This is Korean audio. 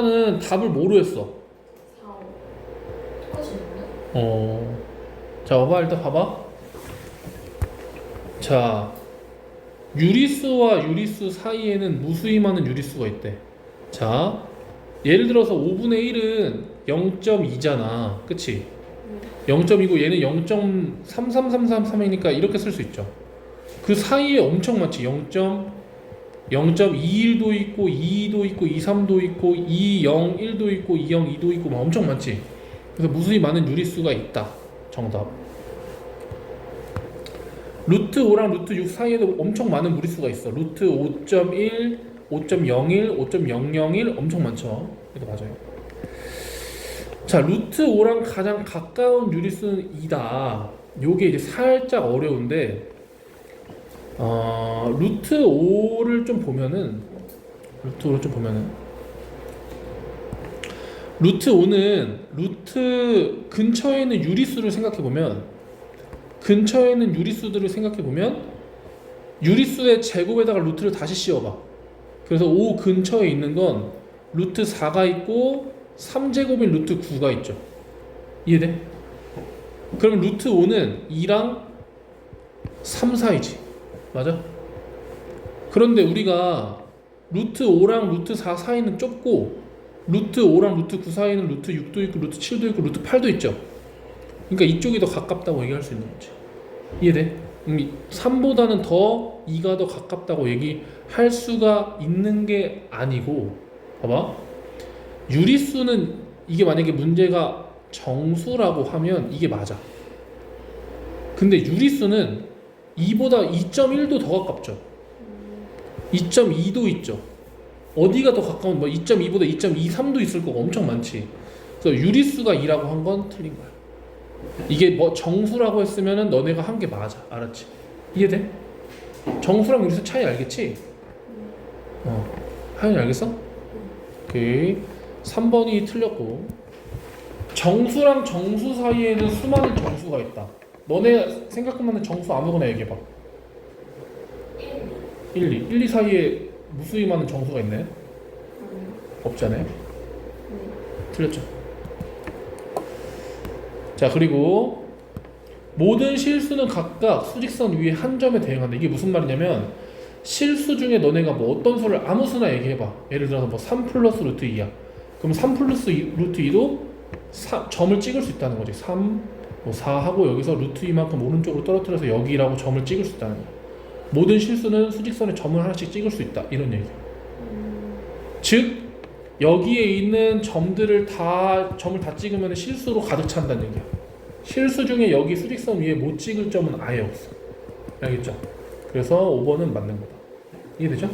는 답을 뭐로 했어? 4, 5 똑같이 있는데? 어. 자, 봐봐 일단 봐봐. 자, 유리수와 유리수 사이에는 무수히 많은 유리수가 있대. 자, 예를 들어서 5분의 1은 0.2잖아. 그치? 0.2고 얘는 0.33333이니까 이렇게 쓸 수 있죠. 그 사이에 엄청 많지. 0. 0.21도 있고 2도 있고 23도 있고 201도 있고 202도 있고 막 엄청 많지. 그래서 무수히 많은 유리수가 있다. 정답. 루트 5랑 루트 6 사이에도 엄청 많은 무리수가 있어. 루트 5.1, 5.01, 5.001 엄청 많죠. 그래도 맞아요. 자, 루트 5랑 가장 가까운 유리수는 2다. 요게 이제 살짝 어려운데 어, 루트 5를 좀 보면은 루트 5를 좀 보면은 루트 5는 루트 근처에 있는 유리수를 생각해 보면 근처에 있는 유리수들을 생각해 보면 유리수의 제곱에다가 루트를 다시 씌워봐. 그래서 5 근처에 있는 건 루트 4가 있고 3제곱인 루트 9가 있죠. 이해돼? 그럼 루트 5는 2랑 3 사이지. 맞아? 그런데 우리가 루트 5랑 루트 4 사이는 좁고 루트 5랑 루트 9 사이는 루트 6도 있고 루트 7도 있고 루트 8도 있죠. 그러니까 이쪽이 더 가깝다고 얘기할 수 있는 거지. 이해돼? 3보다는 더 2가 더 가깝다고 얘기할 수가 있는 게 아니고 봐봐. 유리수는 이게 만약에 문제가 정수라고 하면 이게 맞아. 근데 유리수는 2보다 2.1도 더 가깝죠. 2.2도 있죠. 어디가 더 가까운 뭐 2.2보다 2.23도 있을 거고 엄청 많지. 그래서 유리수가 2라고 한 건 틀린 거야. 이게 뭐 정수라고 했으면은 너네가 한 게 맞아. 알았지? 이해돼? 정수랑 유리수 차이 알겠지? 어. 하연이 알겠어? 오케이. 3번이 틀렸고. 정수랑 정수 사이에는 수많은 정수가 있다. 너네 생각하는 정수 아무거나 얘기해봐. 1, 2. 1, 2 사이에 무수히 많은 정수가 있네. 없잖아요. 틀렸죠. 자 그리고 모든 실수는 각각 수직선 위에 한 점에 대응한다. 이게 무슨 말이냐면 실수 중에 너네가 뭐 어떤 수를 아무 수나 얘기해봐. 예를 들어서 뭐 3 플러스 루트 2야. 그럼 3 플러스 2, 루트 2도 사, 점을 찍을 수 있다는 거지. 3, 뭐 4하고 여기서 루트 2만큼 오른쪽으로 떨어뜨려서 여기라고 점을 찍을 수 있다는 거야. 모든 실수는 수직선에 점을 하나씩 찍을 수 있다. 이런 얘기야. 즉 여기에 있는 점들을 다 점을 다 찍으면 실수로 가득 찬다는 얘기야. 실수 중에 여기 수직선 위에 못 찍을 점은 아예 없어. 알겠죠? 그래서 5번은 맞는 거다. 이해되죠?